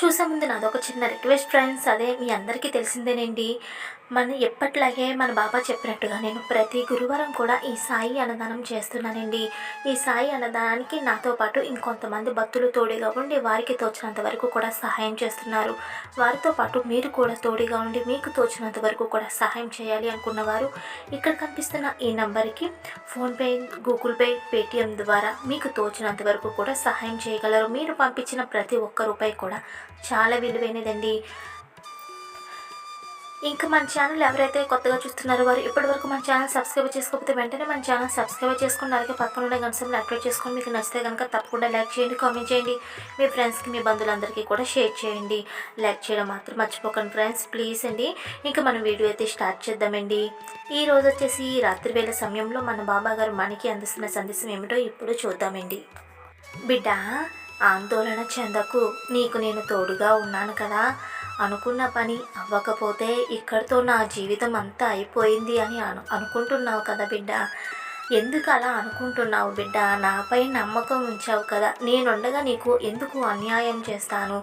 చూసే ముందు నాదొక చిన్న రిక్వెస్ట్ ఫ్రెండ్స్. అదే మీ అందరికీ తెలిసిందేనండి. మన ఎప్పట్లాగే మన బాబా చెప్పినట్టుగా నేను ప్రతి గురువారం కూడా ఈ సాయి అన్నదానం చేస్తున్నానండి. ఈ సాయి అన్నదానానికి నాతో పాటు ఇంకొంతమంది భక్తులు తోడుగా ఉండి వారికి తోచినంత వరకు కూడా సహాయం చేస్తున్నారు. వారితో పాటు మీరు కూడా తోడుగా ఉండి మీకు తోచినంత వరకు కూడా సహాయం చేయాలి అనుకున్నవారు ఇక్కడ కనిపిస్తున్న ఈ నంబర్కి ఫోన్పే గూగుల్ పే పేటిఎం ద్వారా మీకు తోచినంత వరకు కూడా సహాయం చేయగలరు. మీరు పంపించిన ప్రతి ఒక్క రూపాయి కూడా చాలా విలువైనదండి. ఇంకా మన ఛానల్ ఎవరైతే కొత్తగా చూస్తున్నారో వారు ఇప్పటివరకు మన ఛానల్ సబ్స్క్రైబ్ చేసుకోకపోతే వెంటనే మన ఛానల్ సబ్స్క్రైబ్ చేసుకుని అలాగే పక్కన ఉన్న గంటలు యాక్టివేట్ చేసుకొని మీకు నచ్చితే కనుక తప్పకుండా లైక్ చేయండి కామెంట్ చేయండి. మీ ఫ్రెండ్స్కి మీ బంధువులందరికీ కూడా షేర్ చేయండి. లైక్ చేయడం మాత్రం మర్చిపోకండి ఫ్రెండ్స్ ప్లీజ్ అండి. ఇంకా మనం వీడియో అయితే స్టార్ట్ చేద్దామండి. ఈ రోజు వచ్చేసి ఈ రాత్రి వేళ సమయంలో మన బాబా గారు మనకి అందిస్తున్న సందేశం ఏమిటో ఇప్పుడు చూద్దామండి. బిడ్డ ఆందోళన చెందకు. నీకు నేను తోడుగా ఉన్నాను కదా. అనుకున్న పని అవ్వకపోతే ఇక్కడితో నా జీవితం అంతా అయిపోయింది అని అను అనుకుంటున్నావు కదా బిడ్డ. ఎందుకు అలా అనుకుంటున్నావు బిడ్డ? నాపై నమ్మకం ఉంచావు కదా. నేనుండగా నీకు ఎందుకు అన్యాయం చేస్తాను?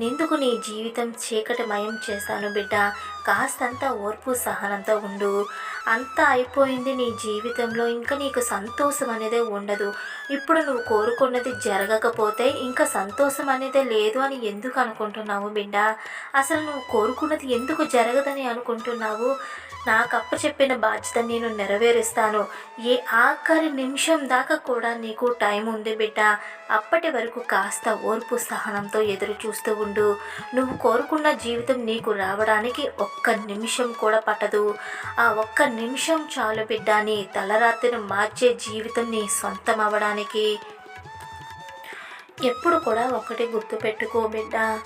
ఎందుకు నీ జీవితం చీకటిమయం చేస్తాను బిడ్డ. కాస్తంత ఓర్పు సహనంతో ఉండు. అంతా అయిపోయింది నీ జీవితంలో. ఇంకా నీకు సంతోషం అనేది ఉండదు. ఇప్పుడు నువ్వు కోరుకున్నది జరగకపోతే ఇంకా సంతోషం అనేది లేదు అని ఎందుకు అనుకుంటున్నావు బిడ్డ అసలు నువ్వు కోరుకున్నది ఎందుకు జరగదని అనుకుంటున్నావు? నాకు అప్ప చెప్పిన బాధ్యత నేను నెరవేరుస్తాను. ఏ ఆఖరి నిమిషం దాకా కూడా నీకు టైం ఉంది బిడ్డ అప్పటి వరకు కాస్త ఓర్పు సహనంతో ఎదురు చూస్తూ ఉండు. నువ్వు కోరుకున్న జీవితం నీకు రావడానికి ఒక్క నిమిషం కూడా పట్టదు. ఆ ఒక్క నిమిషం చాలు బిడ్డ తలరాత్రిని మార్చే జీవితం నీ సొంతం అవ్వడానికి. ఎప్పుడు కూడా ఒకటి గుర్తుపెట్టుకో బిడ్డ.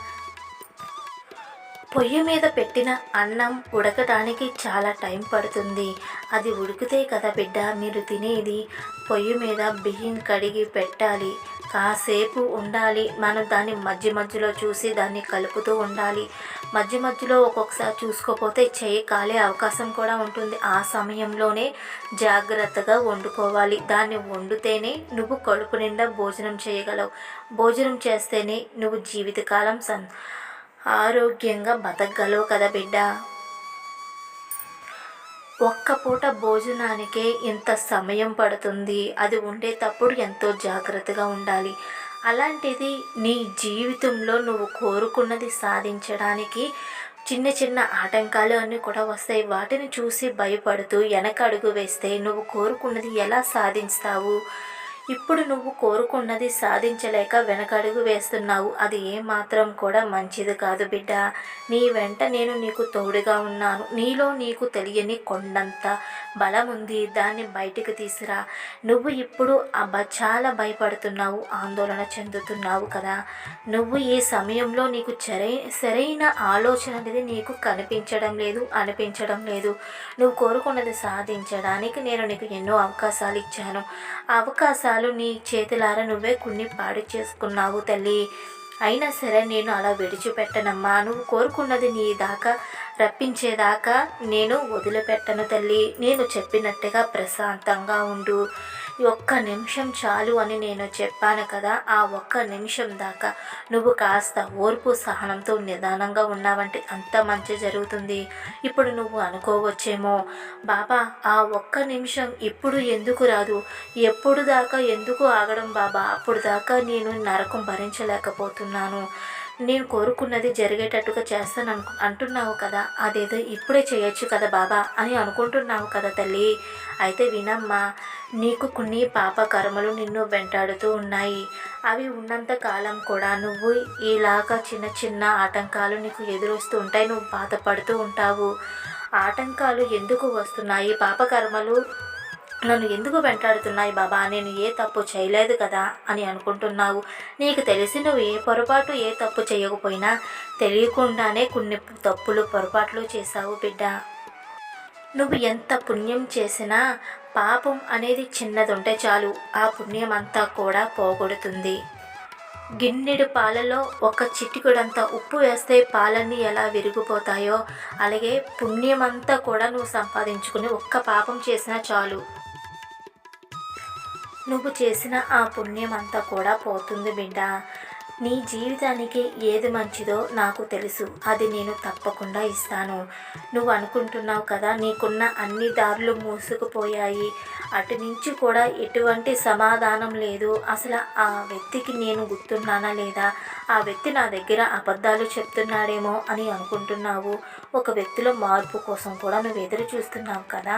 పొయ్యి మీద పెట్టిన అన్నం ఉడకడానికి చాలా టైం పడుతుంది. అది ఉడికితే కదా బిడ్డ మీరు తినేది. పొయ్యి మీద బియ్యం కడిగి పెట్టాలి. కాసేపు ఉండాలి. మనం దాన్ని మధ్య మధ్యలో చూసి దాన్ని కలుపుతూ ఉండాలి. మధ్య మధ్యలో ఒక్కొక్కసారి చూసుకోకపోతే చేయి కాలే అవకాశం కూడా ఉంటుంది. ఆ సమయంలోనే జాగ్రత్తగా వండుకోవాలి. దాన్ని వండితేనే నువ్వు కడుపు నిండా భోజనం చేయగలవు. భోజనం చేస్తేనే నువ్వు జీవితకాలం సం ఆరోగ్యంగా బతకగలవు కదా బిడ్డ. ఒక్క పూట భోజనానికే ఇంత సమయం పడుతుంది. అది ఉండేటప్పుడు ఎంతో జాగ్రత్తగా ఉండాలి. అలాంటిది నీ జీవితంలో నువ్వు కోరుకున్నది సాధించడానికి చిన్న చిన్న ఆటంకాలు అన్నీ కూడా వస్తాయి. వాటిని చూసి భయపడుతూ వెనక అడుగు వేస్తే నువ్వు కోరుకున్నది ఎలా సాధిస్తావు? ఇప్పుడు నువ్వు కోరుకున్నది సాధించలేక వెనకడుగు వేస్తున్నావు. అది ఏమాత్రం కూడా మంచిది కాదు బిడ్డ. నీ వెంట నేను నీకు తోడుగా ఉన్నాను. నీలో నీకు తెలియని కొండంత బలం ఉంది దాన్ని బయటికి తీసురా. నువ్వు ఇప్పుడు అబ్బ చాలా భయపడుతున్నావు. ఆందోళన చెందుతున్నావు కదా. నువ్వు ఈ సమయంలో నీకు సరై సరైన ఆలోచన అనేది నీకు కనిపించడం లేదు అనిపించడం లేదు. నువ్వు కోరుకున్నది సాధించడానికి నేను నీకు ఎన్నో అవకాశాలు ఇచ్చాను. అవకాశాలు అవకాశాలు నీ చేతులారా నువ్వే కొన్ని పాడు చేసుకున్నావు తల్లి. అయినా సరే నేను అలా విడిచిపెట్టనమ్మా. నువ్వు కోరుకున్నది నీ దాకా రప్పించేదాకా నేను వదిలిపెట్టను తల్లి. నేను చెప్పినట్టుగా ప్రశాంతంగా ఉండు. ఒక్క నిమిషం చాలు అని నేను చెప్పాను కదా ఆ ఒక్క నిమిషం దాకా నువ్వు కాస్త ఓర్పు సహనంతో నిదానంగా ఉన్నావంటే అంత మంచి జరుగుతుంది. ఇప్పుడు నువ్వు అనుకోవచ్చేమో. బాబా ఆ ఒక్క నిమిషం ఇప్పుడు ఎందుకు రాదు? ఎప్పుడు దాకా ఎందుకు ఆగడం బాబా? అప్పుడు దాకా నేను నరకం భరించలేకపోతున్నాను. నేను కోరుకున్నది జరిగేటట్టుగా చేస్తాను అను అంటున్నావు కదా అదేదో ఇప్పుడే చేయొచ్చు కదా బాబా అని అనుకుంటున్నావు కదా తల్లి. అయితే వినమ్మా నీకు కొన్ని పాపకర్మలు నిన్ను వెంటాడుతూ ఉన్నాయి. అవి ఉన్నంత కాలం కూడా నువ్వు ఇలాగా చిన్న చిన్న ఆటంకాలు నీకు ఎదురొస్తూ ఉంటాయి. నువ్వు బాధపడుతూ ఉంటావు. ఆటంకాలు ఎందుకు వస్తున్నాయి? పాపకర్మలు నన్ను ఎందుకు వెంటాడుతున్నాయి బాబా? నేను ఏ తప్పు చేయలేదు కదా అని అనుకుంటున్నావు. నీకు తెలిసి నువ్వు ఏ పొరపాటు ఏ తప్పు చేయకపోయినా తెలియకుండానే కొన్ని తప్పులు పొరపాట్లు చేశావు బిడ్డ. నువ్వు ఎంత పుణ్యం చేసినా పాపం అనేది చిన్నది ఉంటే చాలు. ఆ పుణ్యం అంతా కూడా పోగొడుతుంది. గిన్నెడు పాలలో ఒక చిటికుడంత ఉప్పు వేస్తే పాలన్నీ ఎలా విరిగిపోతాయో అలాగే పుణ్యమంతా కూడా నువ్వు సంపాదించుకుని ఒక్క పాపం చేసినా చాలు. నువ్వు చేసిన ఆ పుణ్యం అంతా కూడా పోతుంది బిడ్డ నీ జీవితానికి ఏది మంచిదో నాకు తెలుసు. అది నేను తప్పకుండా ఇస్తాను. నువ్వు అనుకుంటున్నావు కదా నీకున్న అన్ని దారులు మూసుకుపోయాయి. అటు నుంచి కూడా ఎటువంటి సమాధానం లేదు. అసలు ఆ వ్యక్తికి నేను గుర్తున్నానా లేదా? ఆ వ్యక్తి నా దగ్గర అబద్ధాలు చెప్తున్నాడేమో అని అనుకుంటున్నావు. ఒక వ్యక్తిలో మార్పు కోసం కూడా నువ్వు ఎదురు చూస్తున్నావు కదా.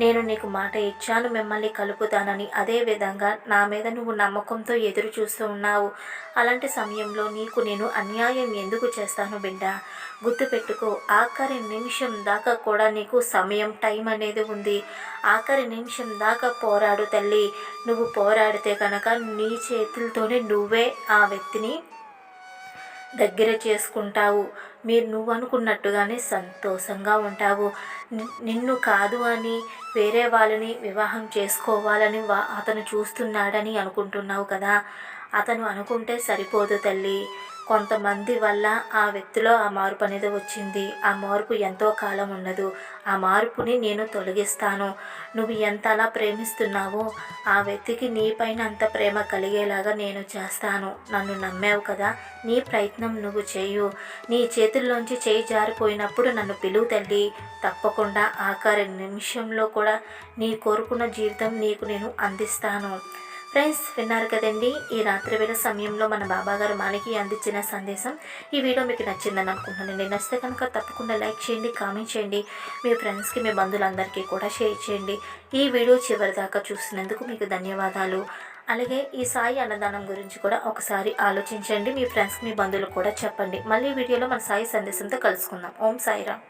నేను నీకు మాట ఇచ్చాను మిమ్మల్ని కలుపుతానని. అదే విధంగా నా మీద నువ్వు నమ్మకంతో ఎదురు చూస్తూ ఉన్నావు. అలాంటి సమయంలో నీకు నేను అన్యాయం ఎందుకు చేస్తాను బిడ్డ? గుర్తుపెట్టుకో ఆఖరి నిమిషం దాకా కూడా నీకు సమయం టైం అనేది ఉంది. ఆఖరి నిమిషం దాకా పోరాడు తల్లి. నువ్వు పోరాడితే కనుక నీ చేతులతోనే నువ్వే ఆ వ్యక్తిని దగ్గర చేసుకుంటావు. మీరు నువ్వు అనుకున్నట్టుగానే సంతోషంగా ఉంటావు. నిన్ను కాదు అని వేరే వాళ్ళని వివాహం చేసుకోవాలని వా అతను చూస్తున్నాడని అనుకుంటున్నావు కదా. అతను అనుకుంటే సరిపోదు తల్లి. కొంతమంది వల్ల ఆ వ్యక్తిలో ఆ మార్పు అనేది వచ్చింది. ఆ మార్పు ఎంతో కాలం ఉండదు. ఆ మార్పుని నేను తొలగిస్తాను. నువ్వు ఎంత అలా ప్రేమిస్తున్నావో ఆ వ్యక్తికి నీపైన అంత ప్రేమ కలిగేలాగా నేను చేస్తాను. నన్ను నమ్మావు కదా. నీ ప్రయత్నం నువ్వు చేయు. నీ చేతుల్లోంచి చేయి జారిపోయినప్పుడు నన్ను పిలువు తల్లి. తప్పకుండా ఆఖరి నిమిషంలో కూడా నీ కోరుకున్న జీవితం నీకు నేను అందిస్తాను. ఫ్రెండ్స్ విన్నారు కదండి ఈ రాత్రి వేళ సమయంలో మన బాబాగారు మనకి అందించిన సందేశం ఈ వీడియో మీకు నచ్చిందని అనుకుంటున్నానండి నచ్చితే కనుక తప్పకుండా లైక్ చేయండి కామెంట్ చేయండి. మీ ఫ్రెండ్స్కి మీ బంధువులందరికీ కూడా షేర్ చేయండి. ఈ వీడియో చివరి దాకా చూసినందుకు మీకు ధన్యవాదాలు. అలాగే ఈ సాయి అన్నదానం గురించి కూడా ఒకసారి ఆలోచించండి. మీ ఫ్రెండ్స్కి మీ బంధువులు కూడా చెప్పండి. మళ్ళీ వీడియోలో మన సాయి సందేశంతో కలుసుకుందాం. ఓం సాయిరామ్.